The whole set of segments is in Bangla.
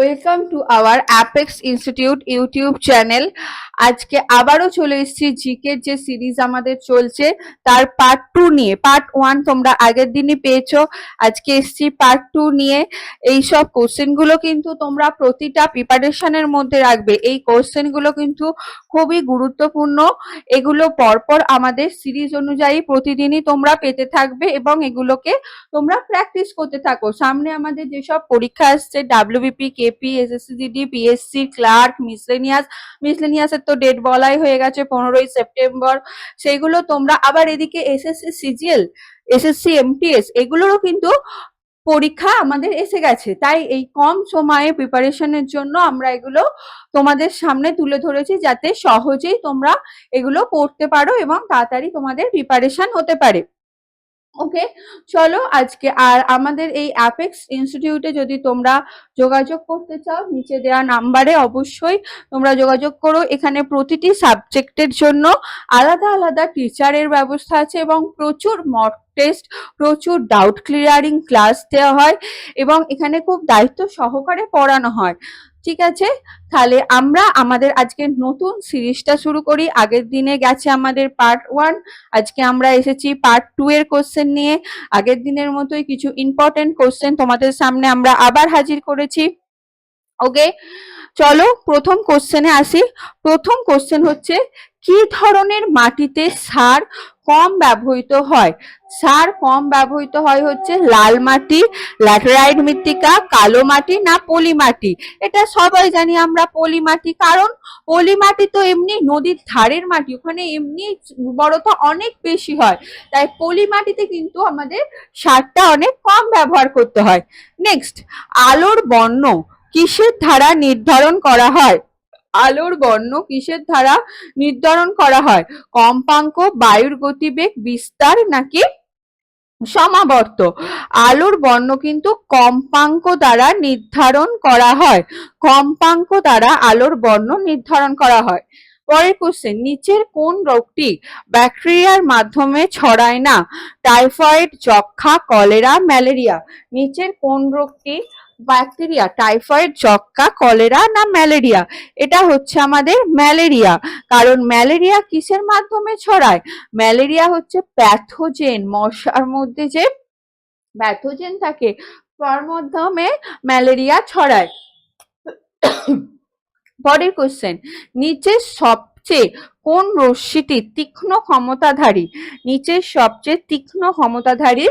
Welcome to our apex institute YouTube channel আজকে আবারও চলে এসেছি জিকের যে সিরিজ আমাদের চলছে, তার পার্ট টু নিয়ে। পার্ট ওয়ান তোমরা আগের দিনই পেয়েছ। আজকে এসেছি পার্ট টু নিয়ে। এই সব কোশ্চেনগুলো কিন্তু তোমরা প্রতিটা প্রিপারেশনের মধ্যে রাখবে। এই কোশ্চেনগুলো কিন্তু খুবই গুরুত্বপূর্ণ। এগুলো পরপর আমাদের সিরিজ অনুযায়ী প্রতিদিনই তোমরা পেতে থাকবে এবং এগুলোকে তোমরা প্র্যাকটিস করতে থাকো। সামনে আমাদের যেসব পরীক্ষা আসছে WBP KP SSCGD PSC clerk miscellaneous মিসলেনিয়াসের তো ডেট বলাই হয়ে গেছে পনেরোই সেপ্টেম্বর সেইগুলো তোমরা আবার এদিকে এসএসসি সিজিএল এসএসসি এমটিএস এগুলোরও কিন্তু পরীক্ষা আমাদের এসে গেছে। তাই এই কম সময়ে প্রিপারেশনের জন্য আমরা এগুলো তোমাদের সামনে তুলে ধরেছি যাতে সহজেই তোমরা এগুলো পড়তে পারো এবং তাড়াতাড়ি তোমাদের প্রিপারেশন হতে পারে। ওকে চলো আজকে আর আমাদের এই অ্যাপেক্স ইনস্টিটিউটে যদি তোমরা যোগাযোগ করতে চাও, নিচে দেওয়া নাম্বারে অবশ্যই তোমরা যোগাযোগ করো। এখানে প্রতিটি সাবজেক্টের জন্য আলাদা আলাদা টিচারের ব্যবস্থা আছে এবং প্রচুর মক টেস্ট প্রচুর ডাউট ক্লিয়ারিং ক্লাস দেওয়া হয় এবং এখানে খুব দায়িত্ব সহকারে পড়ানো হয়। ঠিক আছে? তাহলে আমরা আমাদের আজকে নতুন সিরিজটা শুরু করি। আগের দিনে গেছে আমাদের পার্ট ওয়ান আজকে আমরা এসেছি পার্ট টু এর কোশ্চেন নিয়ে। আগের দিনের মতোই কিছু ইম্পর্টেন্ট কোশ্চেন তোমাদের সামনে আমরা আবার হাজির করেছি। ওকে চলো প্রথম কোশ্চেনে আসি। প্রথম কোশ্চেন হচ্ছে কি ধরনের মাটিতে সার কম ব্যবহৃত হয়? সার কম ব্যবহৃত হয় হচ্ছে লাল মাটি, ল্যাটেরাইট মৃত্তিকা, কালো মাটি না পলি মাটি? এটা সবাই জানি আমরা পলি মাটি, কারণ পলি মাটি তো এমনি নদীর ধারের মাটি, ওখানে এমনি উর্বরতা অনেক বেশি হয়। তাই পলি মাটিতে কিন্তু আমাদের সারটা অনেক কম ব্যবহার করতে হয়। নেক্সট আলোর বর্ণ কিসের ধারা নির্ধারণ করা হয়? আলোর বর্ণ কিসের ধারা নির্ধারণ করা হয়? কম্পাঙ্ক, বায়ুর গতিবেগ, বিস্তার নাকি সমাবর্ত? আলোর বর্ণ কিন্তু কম্পাঙ্ক দ্বারা নির্ধারণ করা হয়। কম্পাঙ্ক দ্বারা আলোর বর্ণ নির্ধারণ করা হয়। পরের কোশ্চেন নিচের কোন রোগটি ব্যাকটেরিয়ার মাধ্যমে ছড়ায় না? টাইফয়েড যক্ষা কলেরা, ম্যালেরিয়া। নিচের কোন রোগটি ব্যাকটেরিয়া টাইফয়েড যক্কা কলেরা না ম্যালেরিয়া এটা হচ্ছে আমাদের ম্যালেরিয়া কারণ ম্যালেরিয়া কিসের মাধ্যমে ছড়ায়? ম্যালেরিয়া হচ্ছে প্যাথোজেন মশার মধ্যে যে প্যাথোজেন থাকে, তার মাধ্যমে ম্যালেরিয়া ছড়ায়। পরের কোশ্চেন নিচের সবচেয়ে কোন রশ্মিটি তীক্ষ্ণ ক্ষমতাধারী? নিচের সবচেয়ে তীক্ষ্ণ ক্ষমতাধারী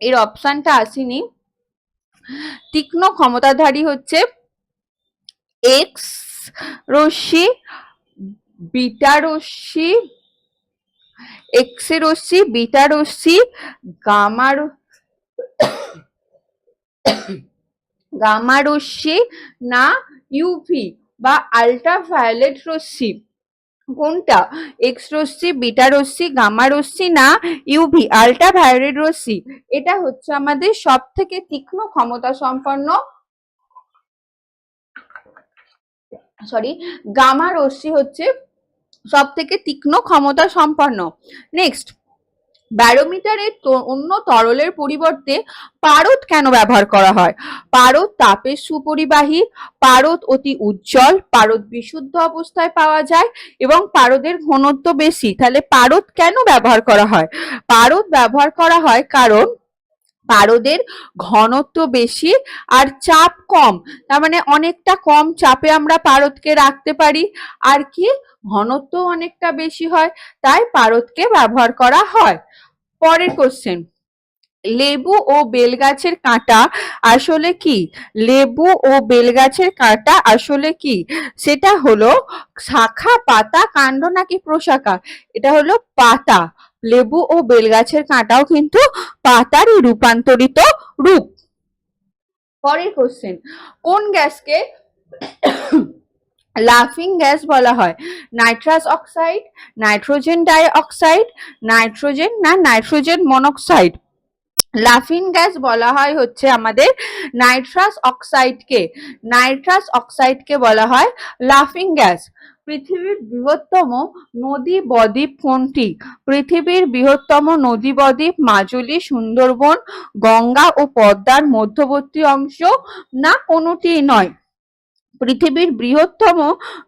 এর অপশানটা আসেনি। তীক্ষ্ণ ক্ষমতাধারী হচ্ছে এক্স রশ্মি, বিটা রশ্মি এক্স রশ্মি, বিটা রশ্মি, গামা গামা রশ্মি না ইউভি বা আল্ট্রাভায়োলেট রশ্মি। কোনটা? এক্স রশ্মি, বিটা রশ্মি, গামা রশ্মি না ইউভি আলট্রা ভায়োলেট রশ্মি? এটা হচ্ছে আমাদের সব থেকে তীক্ষ্ণ ক্ষমতা সম্পন্ন সরি গামা রশ্মি হচ্ছে সব থেকে তীক্ষ্ণ ক্ষমতা সম্পন্ন। নেক্সট ব্যারোমিটারের তো- অন্য তরলের পরিবর্তে পারদ কেন ব্যবহার করা হয়? পারদ তাপের সুপরিবাহী, পারদ অতি উজ্জ্বল, পারদ বিশুদ্ধ অবস্থায় পাওয়া যায় এবং পারদের ঘনত্ব বেশি। তাহলে পারদ কেন ব্যবহার করা হয়? পারদ ব্যবহার করা হয় কারণ পারদের ঘনত্ব বেশি আর চাপ কম। তার মানে অনেকটা কম চাপে আমরা পারদকে রাখতে পারি। আর কি? ঘনত্ব অনেকটা বেশি হয়, তাই পারদকে ব্যবহার করা হয়। পরের কোশ্চেন লেবু ও বেলগাছের কাঁটা আসলে কি? লেবু ও বেলগাছের কাঁটা আসলে কি? সেটা হলো শাখা, পাতা, কাণ্ড নাকি প্রশাখা? এটা হলো পাতা। লেবু ও বেলগাছের কাঁটাও কিন্তু পাতারই রূপান্তরিত রূপ। পরের কোশ্চেন কোন গ্যাসকে লাফিং গ্যাস বলা হয়। Nitrous oxide nitrogen dioxide nitrogen না নাইট্রোজেন মনোক্সাইড লাফিং গ্যাস বলা হয় হচ্ছে আমাদের নাইট্রাস অক্সাইডকে নাইট্রাস অক্সাইডকে বলা হয় লাফিং গ্যাস পৃথিবীর বৃহত্তম নদী বদ্বীপ কোনটি? পৃথিবীর বৃহত্তম নদী বদ্বীপ মাজুলি, সুন্দরবন, গঙ্গা ও পদ্মার মধ্যবর্তী অংশ না কোনোটি নয়। পৃথিবীর বৃহত্তম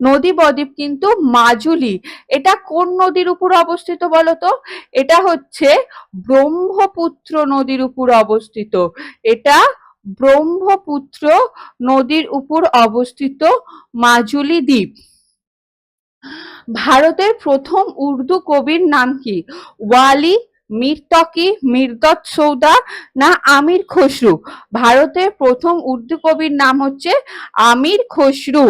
নদী বদ্বীপ কিন্তু মাজুলি। এটা কোন নদীর উপর অবস্থিত বলতো? এটা হচ্ছে ব্রহ্মপুত্র নদীর উপর অবস্থিত। এটা ব্রহ্মপুত্র নদীর উপর অবস্থিত মাজুলি দ্বীপ। ভারতের প্রথম উর্দু কবির নাম কি? ওয়ালি মির্তকি মির্দত সৌদা না আমির খসরু? ভারতের প্রথম উর্দু কবির নাম হচ্ছে আমির খসরু।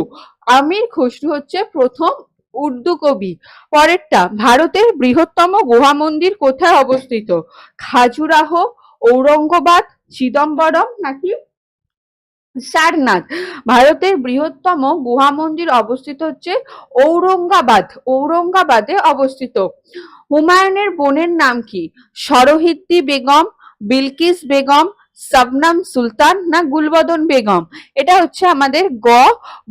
আমির খসরু হচ্ছে প্রথম উর্দু কবি। পরেরটা, ভারতের বৃহত্তম গুহা মন্দির কোথায় অবস্থিত? খাজুরাহ, ঔরঙ্গবাদ, চিদম্বরম নাকি সারনাথ। ভারতের বৃহত্তম গুহা মন্দির অবস্থিত হচ্ছে ঔরঙ্গাবাদ, ঔরঙ্গাবাদে অবস্থিত। হুমায়ুনের বোনের নাম কি? সরহিদ্দি বেগম, বিলকিস বেগম, সবনাম সুলতান না গুলবদন বেগম? এটা হচ্ছে আমাদের গ,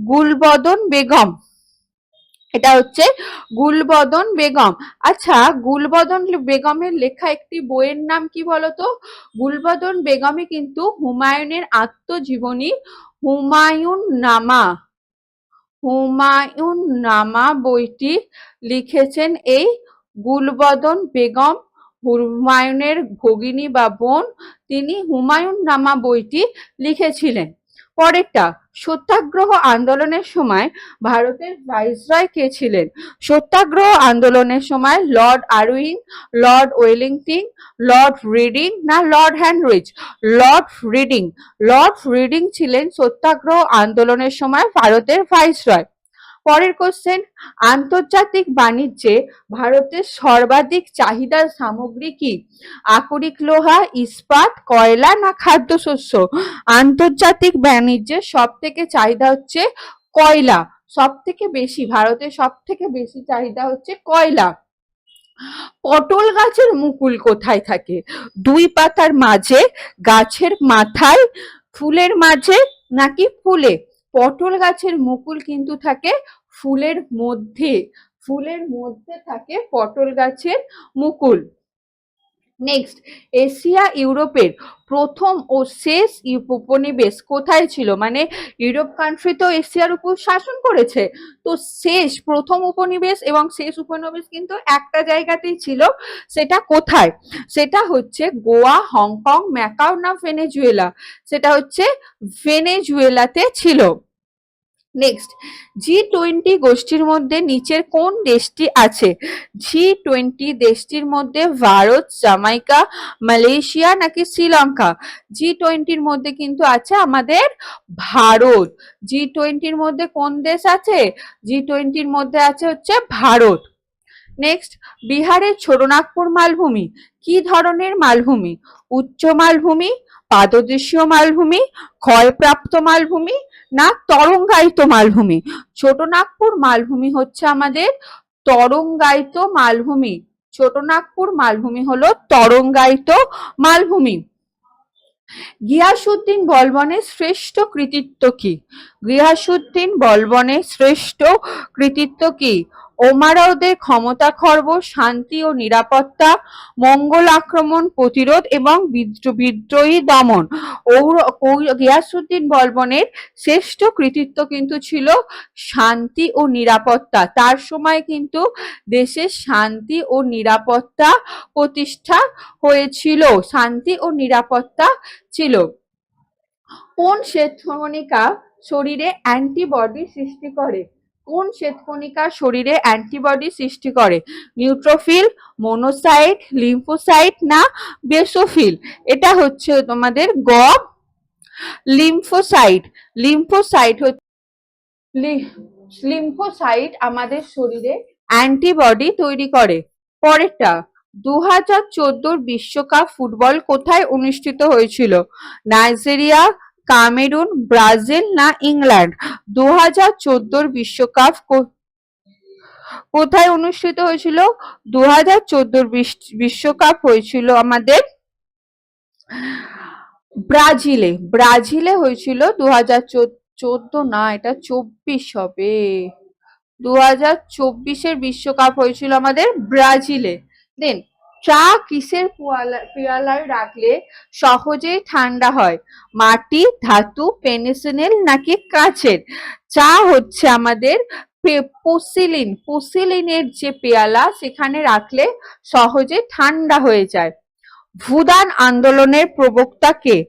গুলবদন বেগম। এটা হচ্ছে গুলবদন বেগম। আচ্ছা গুলবদন বেগমের লেখা একটি বইয়ের নাম কি বলতো? গুলবদন বেগমই কিন্তু হুমায়ুনের আত্মজীবনী হুমায়ুন নামা হুমায়ুন নামা বইটি লিখেছেন এই গুলবদন বেগম। হুমায়ুনের ভগিনী বা বোন, তিনি হুমায়ুন নামা বইটি লিখেছিলেন। পরেরটা, সত্যাগ্রহ আন্দোলনের সময় ভারতের ভাইসরয় কে ছিলেন? সত্যাগ্রহ আন্দোলনের সময় lord Irwin lord Wellington lord Reading না Lord হ্যান্ডরিচ Lord Reading Lord Reading ছিলেন সত্যাগ্রহ আন্দোলনের সময় ভারতের ভাইসরয়। পরের কোশ্চেন আন্তর্জাতিক বাণিজ্যে ভারতের সর্বাধিক চাহিদার সামগ্রী কি? আকরিক লোহা, ইস্পাত, কয়লা না খাদ্যশস্য? আন্তর্জাতিক বাণিজ্যে সব থেকে চাহিদা হচ্ছে কয়লা। সব থেকে বেশি ভারতের সব থেকে বেশি চাহিদা হচ্ছে কয়লা। পটল গাছের মুকুল কোথায় থাকে? দুই পাতার মাঝে, গাছের মাথায়, ফুলের মাঝে নাকি ফুলে? পটল গাছের মুকুল কিন্তু থাকে ফুলের মধ্যে ফুলের মধ্যে থাকে পটল গাছের মুকুল। নেক্সট এশিয়া ইউরোপের প্রথম ও শেষ উপনিবেশ কোথায় ছিল? মানে ইউরোপ কান্ট্রি তো এশিয়ার উপর শাসন করেছে। তো শেষ, প্রথম উপনিবেশ এবং শেষ উপনিবেশ কিন্তু একটা জায়গাতেই ছিল, সেটা কোথায়? সেটা হচ্ছে গোয়া, হংকং, ম্যাকাও না ভেনেজুয়েলা। সেটা হচ্ছে ভেনেজুয়েলাতে ছিল। নেক্সট জি টোয়েন্টি গোষ্ঠীর মধ্যে নিচের কোন দেশটি আছে? জি টোয়েন্টি দেশটির মধ্যে ভারত, জামাইকা, মালয়েশিয়া নাকি শ্রীলঙ্কা? জি টোয়েন্টির মধ্যে কিন্তু আছে আমাদের ভারত। জি টোয়েন্টির মধ্যে কোন দেশ আছে? জি টোয়েন্টির মধ্যে আছে হচ্ছে ভারত। নেক্সট বিহারের ছোটনাগপুর মালভূমি। কি ধরনের মালভূমি? উচ্চ মালভূমি পাদদেশীয় মালভূমি, ক্ষয়প্রাপ্ত মালভূমি না তরঙ্গায়িত মালভূমি? ছোটনাগপুর মালভূমি হচ্ছে আমাদের তরঙ্গায়িত মালভূমি। ছোটনাগপুর মালভূমি হলো তরঙ্গায়িত মালভূমি। গিয়াসুদ্দিন বলবনের শ্রেষ্ঠ কৃতিত্ব কি? গিয়াসুদ্দিন বলবনের শ্রেষ্ঠ কৃতিত্ব কি? ওমারাওদের ক্ষমতা খর্ব, শান্তি ও নিরাপত্তা, মঙ্গল আক্রমণ, প্রতিরোধ এবং বিদ্রো- বিদ্রোহী দমন। গিয়াসুদ্দিন বলবনের শ্রেষ্ঠ কৃতিত্ব কিন্তু ছিল শান্তি ও নিরাপত্তা। তার সময় কিন্তু দেশের শান্তি ও নিরাপত্তা প্রতিষ্ঠা হয়েছিল। শান্তি ও নিরাপত্তা ছিল। কোন শ্বেতকণিকা শরীরে অ্যান্টিবডি সৃষ্টি করে? কোন শ্বেতকণিকা শরীরে অ্যান্টিবডি সৃষ্টি করে? নিউট্রোফিল, মনোসাইট, লিম্ফোসাইট না বেসোফিল? এটা হচ্ছে তোমাদের গ, লিম্ফোসাইট। লিম্ফোসাইট লিম্ফোসাইট আমাদের শরীরে অ্যান্টিবডি তৈরি করে। পরেরটা দু হাজার বিশ্বকাপ ফুটবল কোথায় অনুষ্ঠিত হয়েছিল? নাইজেরিয়া কামেরুন, ব্রাজিল না ইংল্যান্ড? দু হাজার চোদ্দোর বিশ্বকাপ কোথায় অনুষ্ঠিত হয়েছিল? দু হাজার চোদ্দোর বিশ্বকাপ হয়েছিল আমাদের ব্রাজিলে। ব্রাজিলে হয়েছিল দু হাজার চোদ্দ, না, এটা চব্বিশ হবে। দু হাজার চব্বিশের বিশ্বকাপ হয়েছিল আমাদের ব্রাজিলে। দেন চা কিসের পেয়ালা- পেয়ালায় রাখলে সহজেই ঠান্ডা হয়? মাটি, ধাতু, পেনিসিলিন নাকি কাচের? চা হচ্ছে আমাদের পোসিলিন। পোসিলিনের যে পেয়ালা, সেখানে রাখলে সহজে ঠান্ডা হয়ে যায়। ভূদান আন্দোলনের প্রবক্তা কে?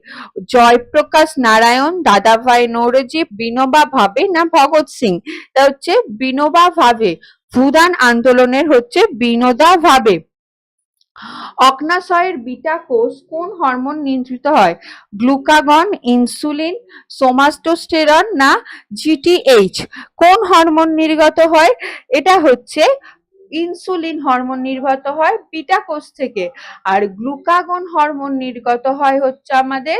জয়প্রকাশ নারায়ণ দাদাভাই নৌরজি, বিনোবা ভাবে না ভগৎ সিং? এটা হচ্ছে বিনোবা ভাবে। ভূদান আন্দোলনের হচ্ছে বিনোদা ভাবে। অগ্নাশয়ের বিটা কোষ কোন হরমোন নিয়ন্ত্রিত হয়? গ্লুকাগন, ইনসুলিন সোমাস্টোস্টেরন না জিটিএইচ কোন হরমোন নির্গত হয়? এটা হচ্ছে ইনসুলিন হরমোন নির্গত হয় বিটা কোষ থেকে। আর গ্লুকাগন হরমোন নির্গত হয় হচ্ছে আমাদের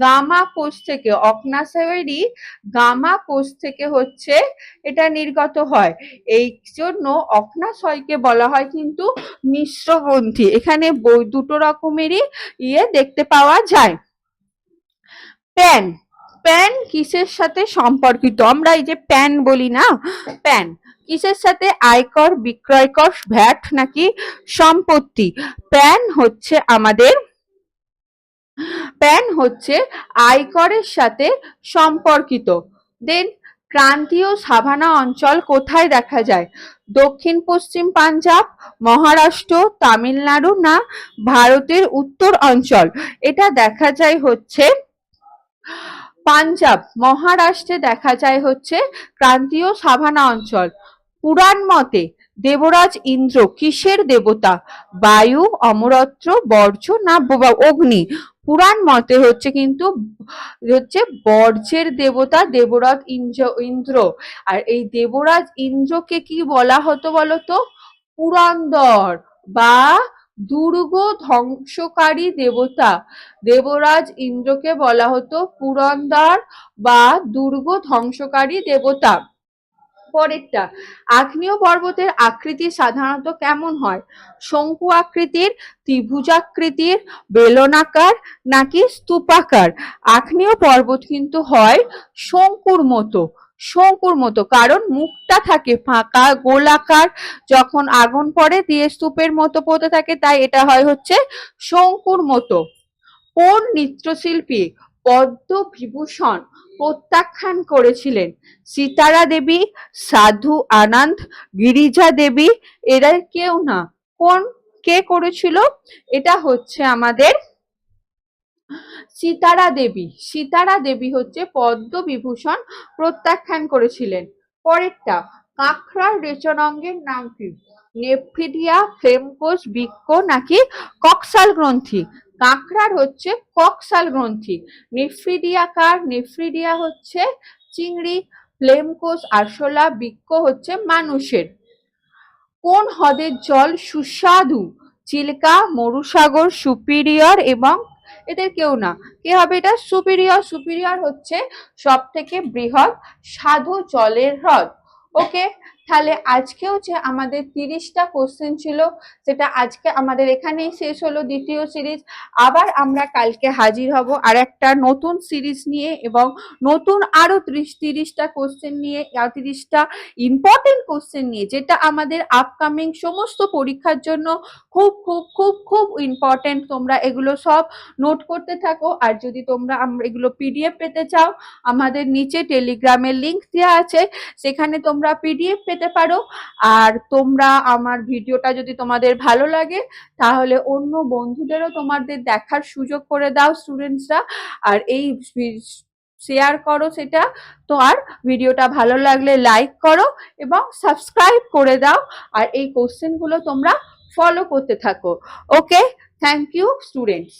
গামা কোষ থেকে, অগ্নাশয়েরই গামা কোষ থেকে হচ্ছে এটা নির্গত হয়। এই জন্য অগ্নাশয়কে বলা হয় কিন্তু মিশ্রগ্রন্থি। এখানে দুটো রকমেরই ইয়ে দেখতে পাওয়া যায়। প্যান। প্যান কিসের সাথে সম্পর্কিত? আমরা এই যে প্যান বলি না? প্যান। কিসের সাথে? আয়কর, বিক্রয়কর, ভ্যাট নাকি সম্পত্তি? প্যান হচ্ছে আমাদের, প্যান হচ্ছে আয়করের সাথে সম্পর্কিত। দেন, ক্রান্তীয় সাভানা অঞ্চল কোথায় দেখা যায়? দক্ষিণ, পশ্চিম পাঞ্জাব, মহারাষ্ট্র, তামিলনাড়ু না ভারতের উত্তর অঞ্চল? এটা দেখা যায় হচ্ছে পাঞ্জাব, মহারাষ্ট্রে দেখা যায় হচ্ছে ক্রান্তীয় সাভানা অঞ্চল। পুরাণ মতে দেবরাজ ইন্দ্র কিসের দেবতা? বায়ু অমরত্ব বর্জ্য না অগ্নি? পুরাণ মতে হচ্ছে কিন্তু, হচ্ছে বর্জ্যের দেবতা দেবরাজ ইন্দ্র ইন্দ্র। আর এই দেবরাজ ইন্দ্রকে কি বলা হতো বলতো? পুরন্দর বা দুর্গ ধ্বংসকারী দেবতা। দেবরাজ ইন্দ্রকে বলা হতো পুরন্দর বা দুর্গ ধ্বংসকারী দেবতা। পরেরটা, আগ্নেয় পর্বতের আকৃতি সাধারণত কেমন হয়? শঙ্কু আকৃতির ত্রিভুজাকৃতির বেলনাকার নাকি স্তূপাকার? আগ্নেয় পর্বত কিন্তু হয় শঙ্কুর মতো শঙ্কুর মতো, কারণ মুখটা থাকে ফাঁকা, গোলাকার, যখন আগুন পড়ে দিয়ে স্তূপের মতো পড়তে থাকে, তাই এটা হয় হচ্ছে শঙ্কুর মতো। কোন নৃত্যশিল্পী পদ্ম বিভূষণ প্রত্যাখ্যান করেছিলেন। সীতারা দেবী, সাধু আনন্দ, গিরিজা দেবী, এরা কেউ না। কোন, কে করেছিল? এটা হচ্ছে আমাদের সীতারা দেবী। সীতারা দেবী হচ্ছে পদ্ম বিভূষণ প্রত্যাখ্যান করেছিলেন। পরেরটা, কাঁকড়ার রেচনাঙ্গের নাম কি? নেফ্রিডিয়া ফ্লেমকোষ বৃক্ষ নাকি কক্সাল গ্রন্থি? কাঁকড়ার হচ্ছে কক্সাল গ্রন্থি। নেফ্রিডিয়াকার, নেফ্রিডিয়া হচ্ছে চিংড়ি ফ্লেমকোষ আরশোলা বৃক্ষ হচ্ছে মানুষের। কোন হ্রদের জল সুস্বাদু? চিল্কা, মরুসাগর, সুপিরিয়র এবং এদের কেউ না। কে হবে এটা? সুপিরিয়র। সুপিরিয়র হচ্ছে সব থেকে বৃহৎ সাধু জলের হ্রদ। ওকে তাহলে আজকেও যে আমাদের তিরিশটা কোশ্চেন ছিল, সেটা আজকে আমাদের এখানেই শেষ হলো দ্বিতীয় সিরিজ আবার আমরা কালকে হাজির হব আর একটা নতুন সিরিজ নিয়ে এবং নতুন আরও ত্রিশ তিরিশটা কোশ্চেন নিয়ে তিরিশটা ইম্পর্টেন্ট কোশ্চেন নিয়ে, যেটা আমাদের আপকামিং সমস্ত পরীক্ষার জন্য খুব খুব খুব খুব ইম্পর্টেন্ট তোমরা এগুলো সব নোট করতে থাকো। আর যদি তোমরা এগুলো পিডিএফ পেতে চাও, আমাদের নিচে টেলিগ্রামের লিঙ্ক দেওয়া আছে। সেখানে তোমরা পিডিএফ পেতে পারো। আর তোমরা আমার ভিডিওটা যদি তোমাদের ভালো লাগে, তাহলে অন্য বন্ধুদেরও তোমাদের দেখার সুযোগ করে দাও স্টুডেন্টসরা আর এই শেয়ার করো সেটা। তো আর ভিডিওটা ভালো লাগলে লাইক করো এবং সাবস্ক্রাইব করে দাও। আর এই কোশ্চেনগুলো তোমরা ফলো করতে থাকো। Okay thank you students